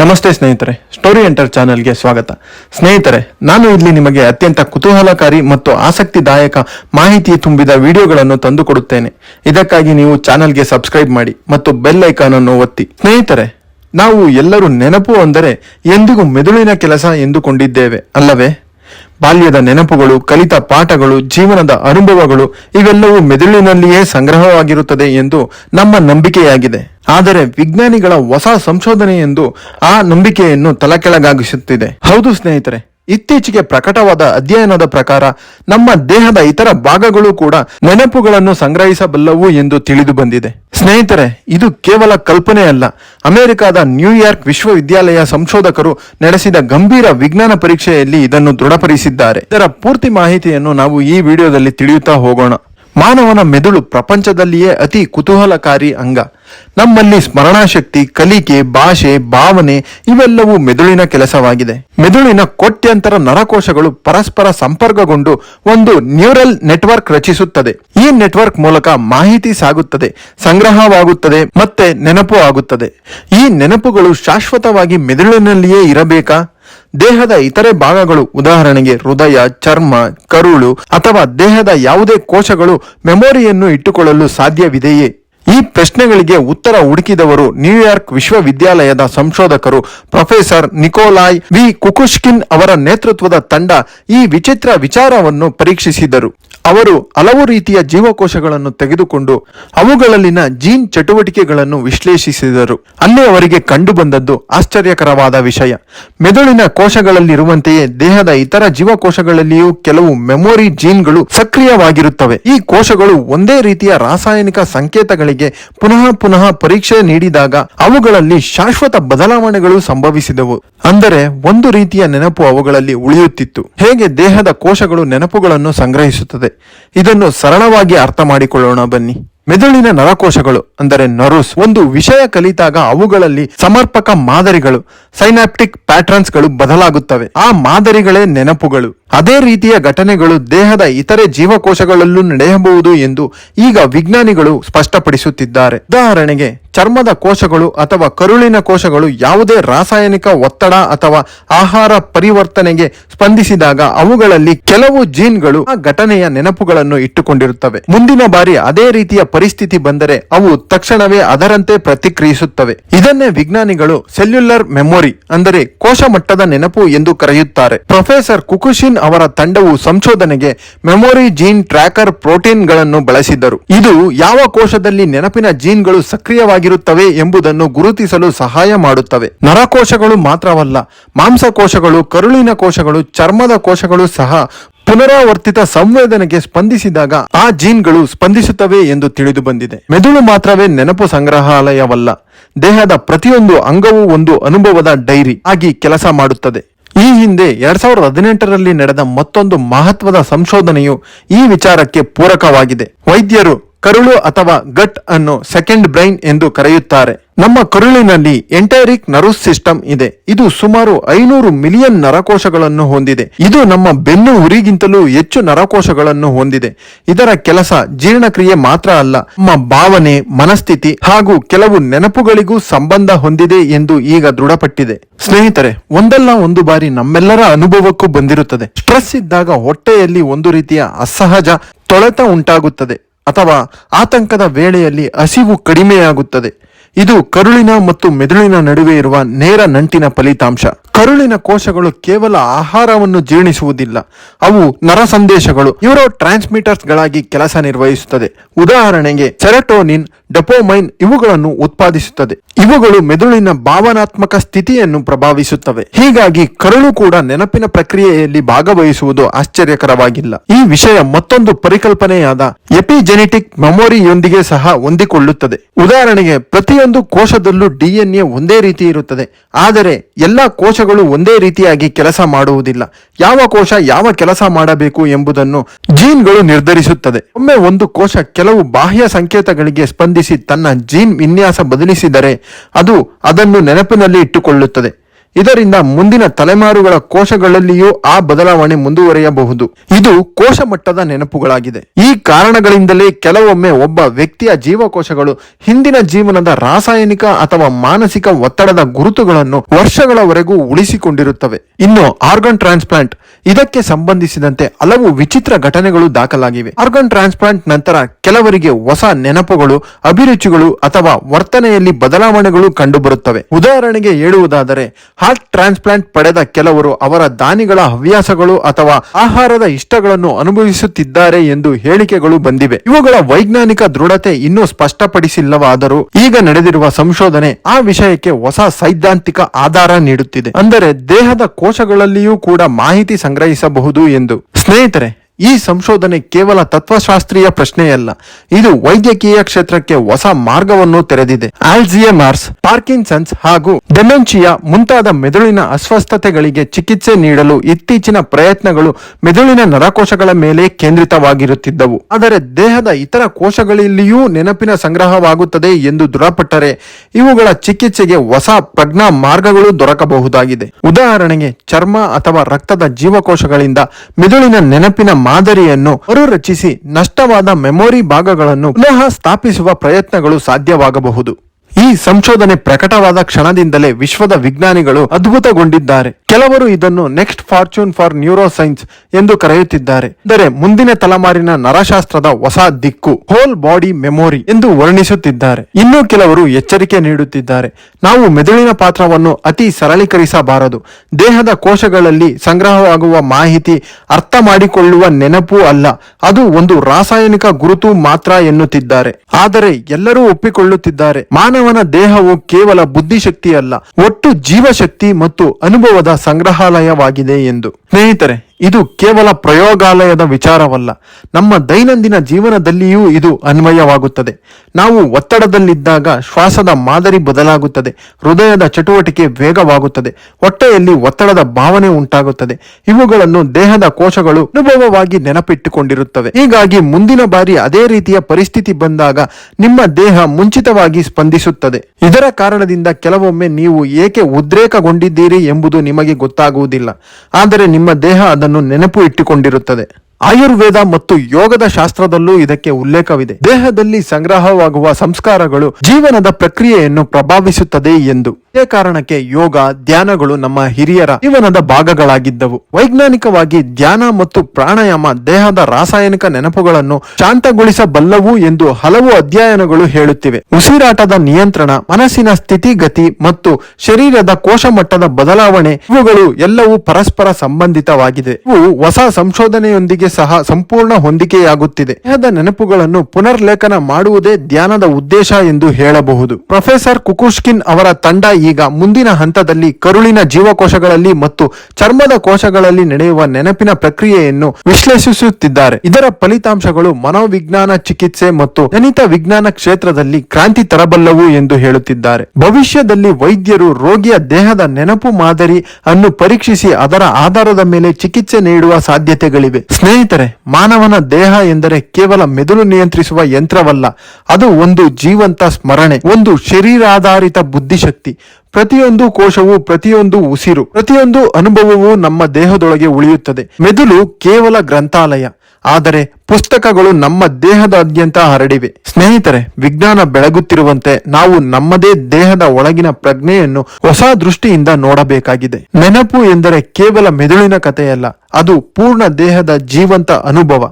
ನಮಸ್ತೆ ಸ್ನೇಹಿತರೆ story enter ಚಾನೆಲ್ಗೆ ಸ್ವಾಗತ. ಸ್ನೇಹಿತರೆ, ನಾನು ಇಲ್ಲಿ ನಿಮಗೆ ಅತ್ಯಂತ ಕುತೂಹಲಕಾರಿ ಮತ್ತು ಆಸಕ್ತಿದಾಯಕ ಮಾಹಿತಿ ತುಂಬಿದ ವಿಡಿಯೋಗಳನ್ನು ತಂದುಕೊಡುತ್ತೇನೆ. ಇದಕ್ಕಾಗಿ ನೀವು ಚಾನೆಲ್ಗೆ ಸಬ್ಸ್ಕ್ರೈಬ್ ಮಾಡಿ ಮತ್ತು ಬೆಲ್ ಐಕಾನ್ ಅನ್ನು ಒತ್ತಿ. ಸ್ನೇಹಿತರೆ, ನಾವು ಎಲ್ಲರೂ ನೆನಪು ಅಂದರೆ ಎಂದಿಗೂ ಮೆದುಳಿನ ಕೆಲಸ ಎಂದುಕೊಂಡಿದ್ದೇವೆ, ಅಲ್ಲವೇ? ಬಾಲ್ಯದ ನೆನಪುಗಳು, ಕಲಿತ ಪಾಠಗಳು, ಜೀವನದ ಅನುಭವಗಳು ಇವೆಲ್ಲವೂ ಮೆದುಳಿನಲ್ಲಿಯೇ ಸಂಗ್ರಹವಾಗಿರುತ್ತದೆ ಎಂದು ನಮ್ಮ ನಂಬಿಕೆಯಾಗಿದೆ. ಆದರೆ ವಿಜ್ಞಾನಿಗಳ ಹೊಸ ಸಂಶೋಧನೆ ಎಂದು ಆ ನಂಬಿಕೆಯನ್ನು ತಲಕೆಳಗಾಗಿಸುತ್ತಿದೆ. ಹೌದು ಸ್ನೇಹಿತರೆ, ಇತ್ತೀಚೆಗೆ ಪ್ರಕಟವಾದ ಅಧ್ಯಯನದ ಪ್ರಕಾರ ನಮ್ಮ ದೇಹದ ಇತರ ಭಾಗಗಳು ಕೂಡ ನೆನಪುಗಳನ್ನು ಸಂಗ್ರಹಿಸಬಲ್ಲವು ಎಂದು ತಿಳಿದು ಬಂದಿದೆ. ಸ್ನೇಹಿತರೆ, ಇದು ಕೇವಲ ಕಲ್ಪನೆ ಅಲ್ಲ. ಅಮೆರಿಕದ ನ್ಯೂಯಾರ್ಕ್ ವಿಶ್ವವಿದ್ಯಾಲಯ ಸಂಶೋಧಕರು ನಡೆಸಿದ ಗಂಭೀರ ವಿಜ್ಞಾನ ಪರೀಕ್ಷೆಯಲ್ಲಿ ಇದನ್ನು ದೃಢಪಡಿಸಿದ್ದಾರೆ. ಇದರ ಪೂರ್ತಿ ಮಾಹಿತಿಯನ್ನು ನಾವು ಈ ವಿಡಿಯೋದಲ್ಲಿ ತಿಳಿಯುತ್ತಾ ಹೋಗೋಣ. ಮಾನವನ ಮೆದುಳು ಪ್ರಪಂಚದಲ್ಲಿಯೇ ಅತಿ ಕುತೂಹಲಕಾರಿ ಅಂಗ. ನಮ್ಮಲ್ಲಿ ಸ್ಮರಣಾಶಕ್ತಿ, ಕಲಿಕೆ, ಭಾಷೆ, ಭಾವನೆ ಇವೆಲ್ಲವೂ ಮೆದುಳಿನ ಕೆಲಸವಾಗಿದೆ. ಮೆದುಳಿನ ಕೋಟ್ಯಂತರ ನರಕೋಶಗಳು ಪರಸ್ಪರ ಸಂಪರ್ಕಗೊಂಡು ಒಂದು ನ್ಯೂರಲ್ ನೆಟ್ವರ್ಕ್ ರಚಿಸುತ್ತದೆ. ಈ ನೆಟ್ವರ್ಕ್ ಮೂಲಕ ಮಾಹಿತಿ ಸಾಗುತ್ತದೆ, ಸಂಗ್ರಹವಾಗುತ್ತದೆ ಮತ್ತೆ ನೆನಪು ಆಗುತ್ತದೆ. ಈ ನೆನಪುಗಳು ಶಾಶ್ವತವಾಗಿ ಮೆದುಳಿನಲ್ಲಿಯೇ ಇರಬೇಕಾ? ದೇಹದ ಇತರೆ ಭಾಗಗಳು, ಉದಾಹರಣೆಗೆ ಹೃದಯ, ಚರ್ಮ, ಕರುಳು ಅಥವಾ ದೇಹದ ಯಾವುದೇ ಕೋಶಗಳು, ಮೆಮೊರಿಯನ್ನು ಇಟ್ಟುಕೊಳ್ಳಲು ಸಾಧ್ಯವಿದೆಯೇ? ಈ ಪ್ರಶ್ನೆಗಳಿಗೆ ಉತ್ತರ ಹುಡುಕಿದವರು ನ್ಯೂಯಾರ್ಕ್ ವಿಶ್ವವಿದ್ಯಾಲಯದ ಸಂಶೋಧಕರು ಪ್ರೊಫೆಸರ್ ನಿಕೋಲಾಯ್ ವಿ. ಕುಕುಷ್ಕಿನ್ ಅವರ ನೇತೃತ್ವದ ತಂಡ ಈ ವಿಚಿತ್ರ ವಿಚಾರವನ್ನು ಪರೀಕ್ಷಿಸಿದರು. ಅವರು ಹಲವು ರೀತಿಯ ಜೀವಕೋಶಗಳನ್ನು ತೆಗೆದುಕೊಂಡು ಅವುಗಳಲ್ಲಿನ ಜೀನ್ ಚಟುವಟಿಕೆಗಳನ್ನು ವಿಶ್ಲೇಷಿಸಿದರು. ಅಲ್ಲಿ ಅವರಿಗೆ ಕಂಡುಬಂದದ್ದು ಆಶ್ಚರ್ಯಕರವಾದ ವಿಷಯ. ಮೆದುಳಿನ ಕೋಶಗಳಲ್ಲಿರುವಂತೆಯೇ ದೇಹದ ಇತರ ಜೀವಕೋಶಗಳಲ್ಲಿಯೂ ಕೆಲವು ಮೆಮೊರಿ ಜೀನ್ಗಳು ಸಕ್ರಿಯವಾಗಿರುತ್ತವೆ. ಈ ಕೋಶಗಳು ಒಂದೇ ರೀತಿಯ ರಾಸಾಯನಿಕ ಸಂಕೇತಗಳಿಗೆ ಪುನಃ ಪುನಃ ಪರೀಕ್ಷೆ ನೀಡಿದಾಗ ಅವುಗಳಲ್ಲಿ ಶಾಶ್ವತ ಬದಲಾವಣೆಗಳು ಸಂಭವಿಸಿದವು. ಅಂದರೆ ಒಂದು ರೀತಿಯ ನೆನಪು ಅವುಗಳಲ್ಲಿ ಉಳಿಯುತ್ತಿತ್ತು. ಹೇಗೆ ದೇಹದ ಕೋಶಗಳು ನೆನಪುಗಳನ್ನು ಸಂಗ್ರಹಿಸುತ್ತದೆ. ಇದನ್ನು ಸರಳವಾಗಿ ಅರ್ಥ ಮಾಡಿಕೊಳ್ಳೋಣ ಬನ್ನಿ. ಮೆದುಳಿನ ನರಕೋಶಗಳು, ಅಂದರೆ ನರ್ವ್ಸ್ ಒಂದು ವಿಷಯ ಕಲಿತಾಗ ಅವುಗಳಲ್ಲಿ ಸಮರ್ಪಕ ಮಾದರಿಗಳು ಸೈನಾಪ್ಟಿಕ್ ಪ್ಯಾಟ್ರನ್ಸ್ಗಳು ಬದಲಾಗುತ್ತವೆ. ಆ ಮಾದರಿಗಳೇ ನೆನಪುಗಳು. ಅದೇ ರೀತಿಯ ಘಟನೆಗಳು ದೇಹದ ಇತರೆ ಜೀವಕೋಶಗಳಲ್ಲೂ ನಡೆಯಬಹುದು ಎಂದು ಈಗ ವಿಜ್ಞಾನಿಗಳು ಸ್ಪಷ್ಟಪಡಿಸುತ್ತಿದ್ದಾರೆ. ಉದಾಹರಣೆಗೆ, ಚರ್ಮದ ಕೋಶಗಳು ಅಥವಾ ಕರುಳಿನ ಕೋಶಗಳು ಯಾವುದೇ ರಾಸಾಯನಿಕ ಒತ್ತಡ ಅಥವಾ ಆಹಾರ ಪರಿವರ್ತನೆಗೆ ಸ್ಪಂದಿಸಿದಾಗ ಅವುಗಳಲ್ಲಿ ಕೆಲವು ಜೀನ್ಗಳು ಆ ಘಟನೆಯ ನೆನಪುಗಳನ್ನು ಇಟ್ಟುಕೊಂಡಿರುತ್ತವೆ. ಮುಂದಿನ ಬಾರಿ ಅದೇ ರೀತಿಯ ಪರಿಸ್ಥಿತಿ ಬಂದರೆ ಅವು ತಕ್ಷಣವೇ ಅದರಂತೆ ಪ್ರತಿಕ್ರಿಯಿಸುತ್ತವೆ. ಇದನ್ನೇ ವಿಜ್ಞಾನಿಗಳು ಸೆಲ್ಯುಲರ್ ಮೆಮೊರಿ ಅಂದರೆ ಕೋಶ ಮಟ್ಟದ ನೆನಪು ಎಂದು ಕರೆಯುತ್ತಾರೆ. ಪ್ರೊಫೆಸರ್ ಕುಕುಶಿನ್ ಅವರ ತಂಡವು ಸಂಶೋಧನೆಗೆ ಮೆಮೊರಿ ಜೀನ್ ಟ್ರ್ಯಾಕರ್ ಪ್ರೋಟೀನ್ಗಳನ್ನು ಬಳಸಿದರು. ಇದು ಯಾವ ಕೋಶದಲ್ಲಿ ನೆನಪಿನ ಜೀನ್ಗಳು ಸಕ್ರಿಯವಾಗಿರುತ್ತವೆ ಎಂಬುದನ್ನು ಗುರುತಿಸಲು ಸಹಾಯ ಮಾಡುತ್ತವೆ. ನರಕೋಶಗಳು ಮಾತ್ರವಲ್ಲ, ಮಾಂಸಕೋಶಗಳು, ಕರುಳಿನ ಕೋಶಗಳು, ಚರ್ಮದ ಕೋಶಗಳು ಸಹ ಪುನರಾವರ್ತಿತ ಸಂವೇದನೆಗೆ ಸ್ಪಂದಿಸಿದಾಗ ಆ ಜೀನ್ಗಳು ಸ್ಪಂದಿಸುತ್ತವೆ ಎಂದು ತಿಳಿದು ಬಂದಿದೆ ಮೆದುಳು ಮಾತ್ರವೇ ನೆನಪು ಸಂಗ್ರಹಾಲಯವಲ್ಲ, ದೇಹದ ಪ್ರತಿಯೊಂದು ಅಂಗವೂ ಒಂದು ಅನುಭವದ ಡೈರಿ ಆಗಿ ಕೆಲಸ ಮಾಡುತ್ತದೆ. ಈ ಹಿಂದೆ ಎರಡ್ ಸಾವಿರದ ಹದಿನೆಂಟರಲ್ಲಿ ನಡೆದ ಮತ್ತೊಂದು ಮಹತ್ವದ ಸಂಶೋಧನೆಯು ಈ ವಿಚಾರಕ್ಕೆ ಪೂರಕವಾಗಿದೆ. ವೈದ್ಯರು ಕರುಳು ಅಥವಾ ಗಟ್ ಅನ್ನು ಸೆಕೆಂಡ್ ಬ್ರೈನ್ ಎಂದು ಕರೆಯುತ್ತಾರೆ. ನಮ್ಮ ಕರುಳಿನಲ್ಲಿ ಎಂಟೈರಿಕ್ ನರ್ವ್ ಸಿಸ್ಟಮ್ ಇದೆ. ಇದು ಸುಮಾರು ಐನೂರು ಮಿಲಿಯನ್ ನರಕೋಶಗಳನ್ನು ಹೊಂದಿದೆ. ಇದು ನಮ್ಮ ಬೆನ್ನು ಹುರಿಗಿಂತಲೂ ಹೆಚ್ಚು ನರಕೋಶಗಳನ್ನು ಹೊಂದಿದೆ. ಇದರ ಕೆಲಸ ಜೀರ್ಣಕ್ರಿಯೆ ಮಾತ್ರ ಅಲ್ಲ, ನಮ್ಮ ಭಾವನೆ, ಮನಸ್ಥಿತಿ ಹಾಗೂ ಕೆಲವು ನೆನಪುಗಳಿಗೂ ಸಂಬಂಧ ಹೊಂದಿದೆ ಎಂದು ಈಗ ದೃಢಪಟ್ಟಿದೆ. ಸ್ನೇಹಿತರೆ, ಒಂದಲ್ಲ ಒಂದು ಬಾರಿ ನಮ್ಮೆಲ್ಲರ ಅನುಭವಕ್ಕೂ ಬಂದಿರುತ್ತದೆ. ಸ್ಟ್ರೆಸ್ ಇದ್ದಾಗ ಹೊಟ್ಟೆಯಲ್ಲಿ ಒಂದು ರೀತಿಯ ಅಸಹಜ ತೊಳೆತ ಉಂಟಾಗುತ್ತದೆ. ಅಥವಾ ಆತಂಕದ ವೇಳೆಯಲ್ಲಿ ಹಸಿವು ಕಡಿಮೆಯಾಗುತ್ತದೆ. ಇದು ಕರುಳಿನ ಮತ್ತು ಮೆದುಳಿನ ನಡುವೆ ಇರುವ ನೇರ ನಂಟಿನ ಫಲಿತಾಂಶ. ಕರುಳಿನ ಕೋಶಗಳು ಕೇವಲ ಆಹಾರವನ್ನು ಜೀರ್ಣಿಸುವುದಿಲ್ಲ, ಅವು ನರ ಸಂದೇಶಗಳು ಟ್ರಾನ್ಸ್ಮಿಟರ್ಸ್ ಗಳಾಗಿ ಕೆಲಸ ನಿರ್ವಹಿಸುತ್ತದೆ. ಉದಾಹರಣೆಗೆ ಸೆರೆಟೋನಿನ್ ಡೆಪೋಮೈನ್ ಇವುಗಳನ್ನು ಉತ್ಪಾದಿಸುತ್ತದೆ. ಇವುಗಳು ಮೆದುಳಿನ ಭಾವನಾತ್ಮಕ ಸ್ಥಿತಿಯನ್ನು ಪ್ರಭಾವಿಸುತ್ತವೆ. ಹೀಗಾಗಿ ಕರುಳು ಕೂಡ ನೆನಪಿನ ಪ್ರಕ್ರಿಯೆಯಲ್ಲಿ ಭಾಗವಹಿಸುವುದು ಆಶ್ಚರ್ಯಕರವಾಗಿಲ್ಲ. ಈ ವಿಷಯ ಮತ್ತೊಂದು ಪರಿಕಲ್ಪನೆಯಾದ ಎಪಿಜೆನೆಟಿಕ್ ಮೆಮೊರಿಯೊಂದಿಗೆ ಸಹ ಹೊಂದಿಕೊಳ್ಳುತ್ತದೆ. ಉದಾಹರಣೆಗೆ ಪ್ರತಿಯೊಂದು ಕೋಶದಲ್ಲೂ ಡಿಎನ್ಎ ಒಂದೇ ರೀತಿ ಇರುತ್ತದೆ. ಆದರೆ ಎಲ್ಲಾ ಕೋಶಗಳು ಒಂದೇ ರೀತಿಯಾಗಿ ಕೆಲಸ ಮಾಡುವುದಿಲ್ಲ. ಯಾವ ಕೋಶ ಯಾವ ಕೆಲಸ ಮಾಡಬೇಕು ಎಂಬುದನ್ನು ಜೀನ್ಗಳು ನಿರ್ಧರಿಸುತ್ತದೆ. ಒಮ್ಮೆ ಒಂದು ಕೋಶ ಕೆಲವು ಬಾಹ್ಯ ಸಂಕೇತಗಳಿಗೆ ಸ್ಪಂದಿಸಿ ತನ್ನ ಜೀನ್ ವಿನ್ಯಾಸ ಬದಲಿಸಿದರೆ ಅದು ಅದನ್ನು ನೆನಪಿನಲ್ಲಿ ಇಟ್ಟುಕೊಳ್ಳುತ್ತದೆ. ಇದರಿಂದ ಮುಂದಿನ ತಲೆಮಾರುಗಳ ಕೋಶಗಳಲ್ಲಿಯೂ ಆ ಬದಲಾವಣೆ ಮುಂದುವರಿಯಬಹುದು. ಇದು ಕೋಶ ಮಟ್ಟದ ನೆನಪುಗಳಾಗಿದೆ. ಈ ಕಾರಣಗಳಿಂದಲೇ ಕೆಲವೊಮ್ಮೆ ಒಬ್ಬ ವ್ಯಕ್ತಿಯ ಜೀವಕೋಶಗಳು ಹಿಂದಿನ ಜೀವನದ ರಾಸಾಯನಿಕ ಅಥವಾ ಮಾನಸಿಕ ಒತ್ತಡದ ಗುರುತುಗಳನ್ನು ವರ್ಷಗಳವರೆಗೂ ಉಳಿಸಿಕೊಂಡಿರುತ್ತವೆ. ಇನ್ನು ಆರ್ಗನ್ ಟ್ರಾನ್ಸ್ಪ್ಲಾಂಟ್ ಇದಕ್ಕೆ ಸಂಬಂಧಿಸಿದಂತೆ ಹಲವು ವಿಚಿತ್ರ ಘಟನೆಗಳು ದಾಖಲಾಗಿವೆ. ಆರ್ಗನ್ ಟ್ರಾನ್ಸ್ಪ್ಲಾಂಟ್ ನಂತರ ಕೆಲವರಿಗೆ ಹೊಸ ನೆನಪುಗಳು, ಅಭಿರುಚಿಗಳು ಅಥವಾ ವರ್ತನೆಯಲ್ಲಿ ಬದಲಾವಣೆಗಳು ಕಂಡುಬರುತ್ತವೆ. ಉದಾಹರಣೆಗೆ ಹೇಳುವುದಾದರೆ ಹಾರ್ಟ್ ಟ್ರಾನ್ಸ್ಪ್ಲಾಂಟ್ ಪಡೆದ ಕೆಲವರು ಅವರ ದಾನಿಗಳ ಹವ್ಯಾಸಗಳು ಅಥವಾ ಆಹಾರದ ಇಷ್ಟಗಳನ್ನು ಅನುಭವಿಸುತ್ತಿದ್ದಾರೆ ಎಂದು ಹೇಳಿಕೆಗಳು ಬಂದಿವೆ. ಇವುಗಳ ವೈಜ್ಞಾನಿಕ ದೃಢತೆ ಇನ್ನೂ ಸ್ಪಷ್ಟಪಡಿಸಿಲ್ಲವಾದರೂ ಈಗ ನಡೆದಿರುವ ಸಂಶೋಧನೆ ಆ ವಿಷಯಕ್ಕೆ ಹೊಸ ಸೈದ್ಧಾಂತಿಕ ಆಧಾರ ನೀಡುತ್ತಿದೆ. ಅಂದರೆ ದೇಹದ ಕೋಶಗಳಲ್ಲಿಯೂ ಕೂಡ ಮಾಹಿತಿ ಸಂಗ್ರಹಿಸಬಹುದು ಎಂದು. ಸ್ನೇಹಿತರೆ ಈ ಸಂಶೋಧನೆ ಕೇವಲ ತತ್ವಶಾಸ್ತ್ರೀಯ ಪ್ರಶ್ನೆಯಲ್ಲ, ಇದು ವೈದ್ಯಕೀಯ ಕ್ಷೇತ್ರಕ್ಕೆ ಹೊಸ ಮಾರ್ಗವನ್ನು ತೆರೆದಿದೆ. ಆಲ್ಜಿಯಮಾರ್ಸ್ ಪಾರ್ಕಿನ್ಸನ್ಸ್ ಹಾಗೂ ಡೆಮೆನ್ಷಿಯಾ ಮುಂತಾದ ಮೆದುಳಿನ ಅಸ್ವಸ್ಥತೆಗಳಿಗೆ ಚಿಕಿತ್ಸೆ ನೀಡಲು ಇತ್ತೀಚಿನ ಪ್ರಯತ್ನಗಳು ಮೆದುಳಿನ ನರಕೋಶಗಳ ಮೇಲೆ ಕೇಂದ್ರಿತವಾಗಿರುತ್ತಿದ್ದವು. ಆದರೆ ದೇಹದ ಇತರ ಕೋಶಗಳಲ್ಲಿಯೂ ನೆನಪಿನ ಸಂಗ್ರಹವಾಗುತ್ತದೆ ಎಂದು ದೃಢಪಟ್ಟರೆ ಇವುಗಳ ಚಿಕಿತ್ಸೆಗೆ ಹೊಸ ಪ್ರಜ್ಞಾ ಮಾರ್ಗಗಳು ದೊರಕಬಹುದಾಗಿದೆ. ಉದಾಹರಣೆಗೆ ಚರ್ಮ ಅಥವಾ ರಕ್ತದ ಜೀವಕೋಶಗಳಿಂದ ಮೆದುಳಿನ ನೆನಪಿನ ಮಾದರಿಯನ್ನು ಮರುರಚಿಸಿ ನಷ್ಟವಾದ ಮೆಮೊರಿ ಭಾಗಗಳನ್ನು ಪುನಃ ಸ್ಥಾಪಿಸುವ ಪ್ರಯತ್ನಗಳು ಸಾಧ್ಯವಾಗಬಹುದು. ಈ ಸಂಶೋಧನೆ ಪ್ರಕಟವಾದ ಕ್ಷಣದಿಂದಲೇ ವಿಶ್ವದ ವಿಜ್ಞಾನಿಗಳು ಅದ್ಭುತಗೊಂಡಿದ್ದಾರೆ. ಕೆಲವರು ಇದನ್ನು ನೆಕ್ಸ್ಟ್ ಫಾರ್ಚೂನ್ ಫಾರ್ ನ್ಯೂರೋಸೈನ್ಸ್ ಎಂದು ಕರೆಯುತ್ತಿದ್ದಾರೆ. ಅಂದರೆ ಮುಂದಿನ ತಲೆಮಾರಿನ ನರಶಾಸ್ತ್ರದ ಹೊಸ ದಿಕ್ಕು, ಹೋಲ್ ಬಾಡಿ ಮೆಮೊರಿ ಎಂದು ವರ್ಣಿಸುತ್ತಿದ್ದಾರೆ. ಇನ್ನೂ ಕೆಲವರು ಎಚ್ಚರಿಕೆ ನೀಡುತ್ತಿದ್ದಾರೆ. ನಾವು ಮೆದುಳಿನ ಪಾತ್ರವನ್ನು ಅತಿ ಸರಳೀಕರಿಸಬಾರದು. ದೇಹದ ಕೋಶಗಳಲ್ಲಿ ಸಂಗ್ರಹವಾಗುವ ಮಾಹಿತಿ ಅರ್ಥ ಮಾಡಿಕೊಳ್ಳುವ ನೆನಪು ಅಲ್ಲ. ಅದು ಒಂದು ರಾಸಾಯನಿಕ ಗುರುತು ಮಾತ್ರ ಎನ್ನುತ್ತಿದ್ದಾರೆ. ಆದರೆ ಎಲ್ಲರೂ ಒಪ್ಪಿಕೊಳ್ಳುತ್ತಿದ್ದಾರೆ. ಮಾನವನ ದೇಹವು ಕೇವಲ ಬುದ್ಧಿಶಕ್ತಿಯಲ್ಲ ಒಟ್ಟು ಜೀವಶಕ್ತಿ ಮತ್ತು ಅನುಭವದ ಸಂಗ್ರಹಾಲಯವಾಗಿದೆ ಎಂದು. ಸ್ನೇಹಿತರೆ ಇದು ಕೇವಲ ಪ್ರಯೋಗಾಲಯದ ವಿಚಾರವಲ್ಲ. ನಮ್ಮ ದೈನಂದಿನ ಜೀವನದಲ್ಲಿಯೂ ಇದು ಅನ್ವಯವಾಗುತ್ತದೆ. ನಾವು ಒತ್ತಡದಲ್ಲಿದ್ದಾಗ ಶ್ವಾಸದ ಮಾದರಿ ಬದಲಾಗುತ್ತದೆ. ಹೃದಯದ ಚಟುವಟಿಕೆ ವೇಗವಾಗುತ್ತದೆ. ಹೊಟ್ಟೆಯಲ್ಲಿ ಒತ್ತಡದ ಭಾವನೆ ಉಂಟಾಗುತ್ತದೆ. ಇವುಗಳನ್ನು ದೇಹದ ಕೋಶಗಳು ಅನುಭವವಾಗಿ ನೆನಪಿಟ್ಟುಕೊಂಡಿರುತ್ತವೆ. ಹೀಗಾಗಿ ಮುಂದಿನ ಬಾರಿ ಅದೇ ರೀತಿಯ ಪರಿಸ್ಥಿತಿ ಬಂದಾಗ ನಿಮ್ಮ ದೇಹ ಮುಂಚಿತವಾಗಿ ಸ್ಪಂದಿಸುತ್ತದೆ. ಇದರ ಕಾರಣದಿಂದ ಕೆಲವೊಮ್ಮೆ ನೀವು ಏಕೆ ಉದ್ರೇಕಗೊಂಡಿದ್ದೀರಿ ಎಂಬುದು ನಿಮಗೆ ಗೊತ್ತಾಗುವುದಿಲ್ಲ. ಆದರೆ ನಿಮ್ಮ ದೇಹ ನೆನಪು ಇಟ್ಟುಕೊಂಡಿರುತ್ತದೆ. ಆಯುರ್ವೇದ ಮತ್ತು ಯೋಗದ ಶಾಸ್ತ್ರದಲ್ಲೂ ಇದಕ್ಕೆ ಉಲ್ಲೇಖವಿದೆ. ದೇಹದಲ್ಲಿ ಸಂಗ್ರಹವಾಗುವ ಸಂಸ್ಕಾರಗಳು ಜೀವನದ ಪ್ರಕ್ರಿಯೆಯನ್ನು ಪ್ರಭಾವಿಸುತ್ತದೆ ಎಂದು. ಇದೇ ಕಾರಣಕ್ಕೆ ಯೋಗ, ಧ್ಯಾನಗಳು ನಮ್ಮ ಹಿರಿಯರ ಜೀವನದ ಭಾಗಗಳಾಗಿದ್ದವು. ವೈಜ್ಞಾನಿಕವಾಗಿ ಧ್ಯಾನ ಮತ್ತು ಪ್ರಾಣಾಯಾಮ ದೇಹದ ರಾಸಾಯನಿಕ ನೆನಪುಗಳನ್ನು ಶಾಂತಗೊಳಿಸಬಲ್ಲವು ಎಂದು ಹಲವು ಅಧ್ಯಯನಗಳು ಹೇಳುತ್ತಿವೆ. ಉಸಿರಾಟದ ನಿಯಂತ್ರಣ, ಮನಸ್ಸಿನ ಸ್ಥಿತಿಗತಿ ಮತ್ತು ಶರೀರದ ಕೋಶ ಮಟ್ಟದ ಬದಲಾವಣೆ ಇವುಗಳು ಎಲ್ಲವೂ ಪರಸ್ಪರ ಸಂಬಂಧಿತವಾಗಿದೆ. ಇವು ಹೊಸ ಸಂಶೋಧನೆಯೊಂದಿಗೆ ಸಹ ಸಂಪೂರ್ಣ ಹೊಂದಿಕೆಯಾಗುತ್ತಿದೆ. ದೇಹದ ನೆನಪುಗಳನ್ನು ಪುನರ್ಲೇಖನ ಮಾಡುವುದೇ ಧ್ಯಾನದ ಉದ್ದೇಶ ಎಂದು ಹೇಳಬಹುದು. ಪ್ರೊಫೆಸರ್ ಕುಕುಷ್ಕಿನ್ ಅವರ ತಂಡ ಈಗ ಮುಂದಿನ ಹಂತದಲ್ಲಿ ಕರುಳಿನ ಜೀವಕೋಶಗಳಲ್ಲಿ ಮತ್ತು ಚರ್ಮದ ಕೋಶಗಳಲ್ಲಿ ನಡೆಯುವ ನೆನಪಿನ ಪ್ರಕ್ರಿಯೆಯನ್ನು ವಿಶ್ಲೇಷಿಸುತ್ತಿದ್ದಾರೆ. ಇದರ ಫಲಿತಾಂಶಗಳು ಮನೋವಿಜ್ಞಾನ ಚಿಕಿತ್ಸೆ ಮತ್ತು ಗಣಿತ ವಿಜ್ಞಾನ ಕ್ಷೇತ್ರದಲ್ಲಿ ಕ್ರಾಂತಿ ತರಬಲ್ಲವು ಎಂದು ಹೇಳುತ್ತಿದ್ದಾರೆ. ಭವಿಷ್ಯದಲ್ಲಿ ವೈದ್ಯರು ರೋಗಿಯ ದೇಹದ ನೆನಪು ಮಾದರಿ ಅನ್ನು ಪರೀಕ್ಷಿಸಿ ಅದರ ಆಧಾರದ ಮೇಲೆ ಚಿಕಿತ್ಸೆ ನೀಡುವ ಸಾಧ್ಯತೆಗಳಿವೆ. ಸ್ನೇಹಿತರೆ, ಮಾನವನ ದೇಹ ಎಂದರೆ ಕೇವಲ ಮೆದುಳು ನಿಯಂತ್ರಿಸುವ ಯಂತ್ರವಲ್ಲ, ಅದು ಒಂದು ಜೀವಂತ ಸ್ಮರಣೆ, ಒಂದು ಶರೀರಾಧಾರಿತ ಬುದ್ಧಿಶಕ್ತಿ. ಪ್ರತಿಯೊಂದು ಕೋಶವು ಪ್ರತಿಯೊಂದು ಉಸಿರು, ಪ್ರತಿಯೊಂದು ಅನುಭವವೂ ನಮ್ಮ ದೇಹದೊಳಗೆ ಉಳಿಯುತ್ತದೆ. ಮೆದುಳು ಕೇವಲ ಗ್ರಂಥಾಲಯ. ಆದರೆ ಪುಸ್ತಕಗಳು ನಮ್ಮ ದೇಹದಾದ್ಯಂತ ಹರಡಿವೆ. ಸ್ನೇಹಿತರೆ, ವಿಜ್ಞಾನ ಬೆಳಗುತ್ತಿರುವಂತೆ ನಾವು ನಮ್ಮದೇ ದೇಹದ ಒಳಗಿನ ಪ್ರಜ್ಞೆಯನ್ನು ಹೊಸ ದೃಷ್ಟಿಯಿಂದ ನೋಡಬೇಕಾಗಿದೆ. ನೆನಪು ಎಂದರೆ ಕೇವಲ ಮೆದುಳಿನ ಕಥೆಯಲ್ಲ, ಅದು ಪೂರ್ಣ ದೇಹದ ಜೀವಂತ ಅನುಭವ.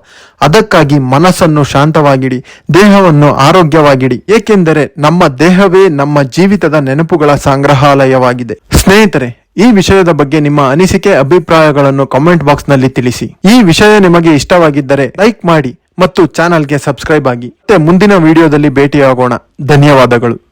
ಅದಕ್ಕಾಗಿ ಮನಸ್ಸನ್ನು ಶಾಂತವಾಗಿಡಿ, ದೇಹವನ್ನು ಆರೋಗ್ಯವಾಗಿಡಿ, ಏಕೆಂದರೆ ನಮ್ಮ ದೇಹವೇ ನಮ್ಮ ಜೀವಿತದ ನೆನಪುಗಳ ಸಂಗ್ರಹಾಲಯವಾಗಿದೆ. ಸ್ನೇಹಿತರೆ ಈ ವಿಷಯದ ಬಗ್ಗೆ ನಿಮ್ಮ ಅನಿಸಿಕೆ, ಅಭಿಪ್ರಾಯಗಳನ್ನು ಕಾಮೆಂಟ್ ಬಾಕ್ಸ್ನಲ್ಲಿ ತಿಳಿಸಿ. ಈ ವಿಷಯ ನಿಮಗೆ ಇಷ್ಟವಾಗಿದ್ದರೆ ಲೈಕ್ ಮಾಡಿ ಮತ್ತು ಚಾನಲ್ಗೆ ಸಬ್ಸ್ಕ್ರೈಬ್ ಆಗಿ. ಮತ್ತೆ ಮುಂದಿನ ವಿಡಿಯೋದಲ್ಲಿ ಭೇಟಿಯಾಗೋಣ. ಧನ್ಯವಾದಗಳು.